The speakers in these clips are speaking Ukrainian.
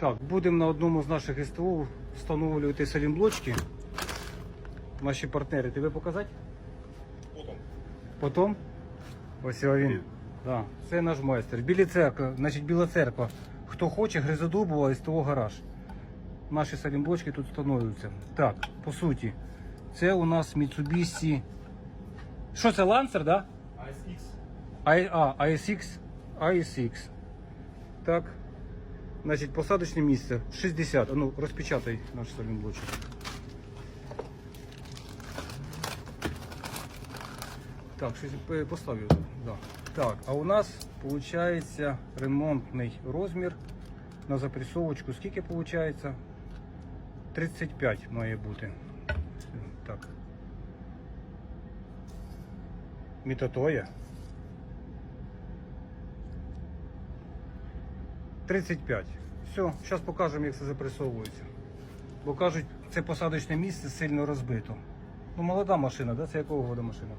Так, будемо на одному з наших СТО встановлювати салімблочки. Наші партнери. Тебе показати? Потом. Потім? Ось він. Да, це наш майстер. Білі церква, значить Біла церква. Хто хоче, Гризодубова, СТО гараж. Наші салімблочки тут встановлюються. Так, по суті, це у нас Mitsubishi. Що це Lancer, да? ASX. I, а, ISX, ISX. Так. Значить, посадочне місце 60. А ну, розпечатай наш салімблочок. Так, щось е, поставив. Да. Так, а у нас виходить ремонтний розмір на запресовочку. Скільки виходить? 35 має бути. Так. Мітатоя. 35. Все, зараз покажемо, як це запресовується. Бо кажуть, це посадочне місце сильно розбито. Ну, молода машина, да? Це якого года машина?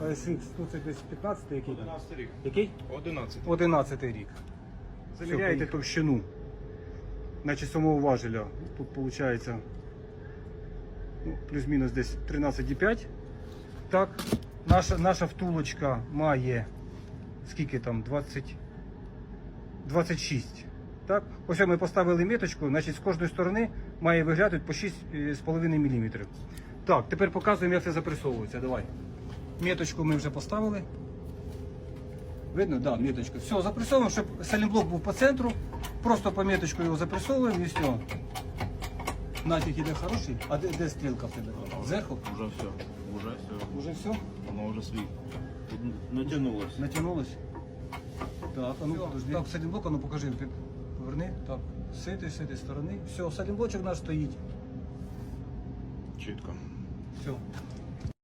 ASX, ну це десь 15 який? 11 рік. Який? 11. 11 рік. Заміряєте товщину. Значить, самого важеля. Тут виходить ну, плюс-мінус десь 13,5. Так, наша, наша втулочка має скільки там? 20, 26. Так, ось ми поставили міточку, значить з кожної сторони має виглядати по 6,5 мм. Так, тепер показуємо, як це запресовується. Давай. Міточку ми вже поставили. Видно? Да, меточка. Все, запресовуємо, щоб салімблок був по центру. Просто по меточку його запресовуємо і все. Натяк іде хороший. А де, де стрілка в тебе? Зверху? Уже все. Уже все. Уже все? Оно уже свій. Натягнулось. Натягнулось? Так, а ну подожди. Так, салімблок, а ну покажи, під- поверни. Так, з цієї, з цієї сторони. Все, салімблочок наш стоїть. Чітко. Все.